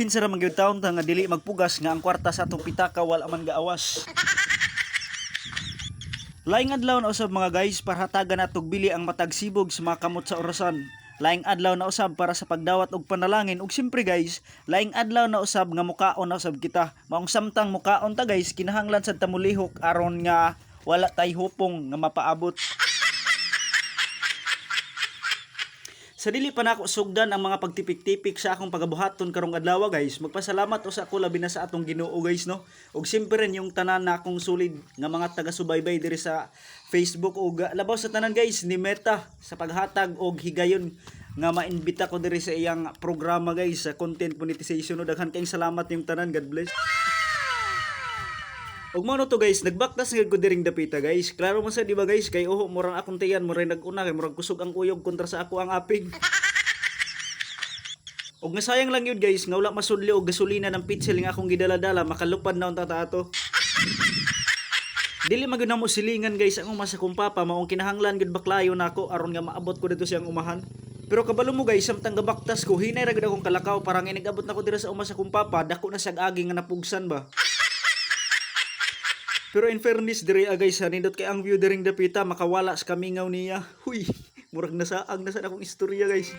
Kinsa ra man gyud taon ta nga dili magpugas nga ang kwarta sa atong pitaka wala man gaawas. Laing adlaw na usab mga guys para hatagan natog bili ang matag sibog sa mga kamot sa orasan. Laing adlaw na usab para sa pagdawat og panalangin ug siyempre guys, laing adlaw na usab nga mukaon na usab kita. Maong samtang mukaon ta guys, kinahanglan sad ta mulihok aron nga wala tay hupong nga mapaabot. Sa dili pa nako sugdan ang mga pagtipik-tipik sa akong pagabuhaton karong adlaw guys. Magpasalamat o sa ako labi na sa atong Ginoo guys no. Ug siyempre yung tanan na akong sulid nga mga taga-subaybay diri sa Facebook ug uh, labaw sa tanan guys ni Meta sa paghatag og higayon nga maimbita ko diri sa iyang programa guys sa content monetization no daghan kayong salamat yung tanan God bless. Ug mo to guys, nagbaktas nga ko diring dapita guys. Klaro man sa di ba guys, kay oho murang akong tiyan, murang naguna kay murang kusog ang uyog kontra sa ako ang aping. Ug nga sayang lang yun guys, nga wala masudli og gasolina ng pitsil nga akong gidala-dala, makalupad na unta ta ato. Dili man gyud mo silingan guys ang uma sa kong papa maong kinahanglan gyud baklayo nako aron nga maabot ko dito siyang umahan. Pero kabalo mo guys, samtang gabaktas ko, hinay ra gyud akong kalakaw parang inigabot na ko dira sa uma sa kong papa, dako na siyag agi nga napugsan ba. Pero in fairness diri ah, guys, ha, nindot kay ang view diring dapita makawala sa kamingaw niya. Huy, murag nasaang na sa akong istorya guys.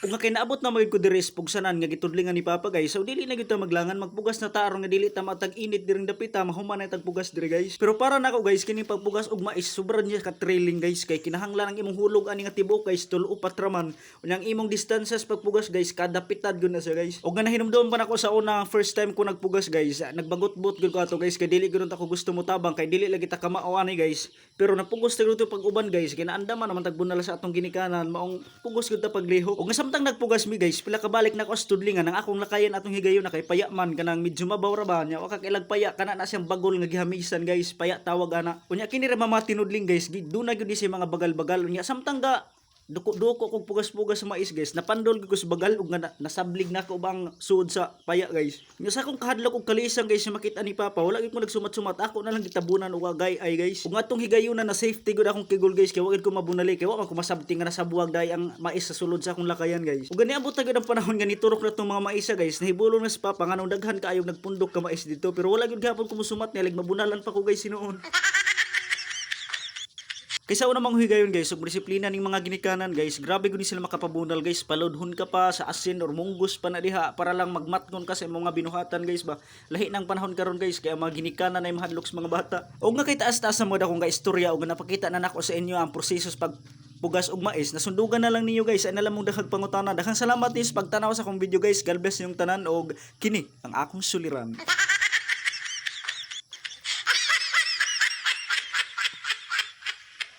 Nga kay naabot na magid ko diri sa pugsanan nga gitudlingan ni Papa guys, so dili na gyud maglangan magpugas na ta aron nga dili ta matag init diring dapita mahuman na tag pugas diri guys. Pero para nako guys kini pagpugas og mais sobra niya ka trailing guys kay kinahanglan ang imong hulog ani nga tibok guys tulo upat raman. Unyang imong distances pagpugas guys kada pitad gyud na siya guys. Og nga nahinumdum pa nako sa una first time ko nagpugas guys, nagbagot-bot gyud ko ato guys kay dili gyud ta ko gusto mo tabang kay dili lagi ta kamao ani guys. Pero napugos ta gyud pag uban guys kay naandaman naman tagbunal sa atong ginikanan maong pugos gyud ta paglihok. Og nga samtang nagpugas mi guys, pila ka balik na ko sa tudlingan ang akong lakayan atong higayon na kay paya man kanang medyo mabaw ra ba nya wa ka kailag paya kana na siyang bagol nga gihamisan guys, paya tawag ana. Unya kini ra mga tinudling guys, doon na gyud si mga bagal-bagal. Unya samtang ga duko-duko kog pugas-pugas sa mais guys. Napandol ko sa bagal ug na- nasablig na ko bang suod sa paya guys. Nya sa akong kahadlok og kalisang guys makita ni papa wala gyud ko nagsumat-sumat. Ako na lang gitabunan og agay ay guys. Ug atong higayon na safety gud akong kigol guys kay wa ko mabunali kay wa man ko masabti nga nasa buwag day ang mais sa sulod sa akong lakayan guys. Ug gani abot na gyud ang panahon nga niturok na tong mga maisa guys. Nahibulon na sa papa nganong daghan kaayog nagpundok ka mais dito pero wala gyud gapon ko musumat like mabunalan pa ko guys sinuon Kaysa una mang higayon guys, ug disiplina ning mga ginikanan guys, grabe gud sila makapabunal guys, paludhon ka pa sa asin or munggos pa na diha para lang magmatngon ka sa mga binuhatan guys ba. Lahi ng panahon karon guys, kaya mga ginikanan ay mahadlok sa mga bata. Og nga kay taas-taas sa mga dakong istorya og napakita na nako sa inyo ang proseso pag pugas og mais nasundugan na lang ninyo guys. Ay nalang mong daghang pangutana. Daghang salamat nis pagtanaw sa akong video guys. God bless yung tanan og kini ang akong suliran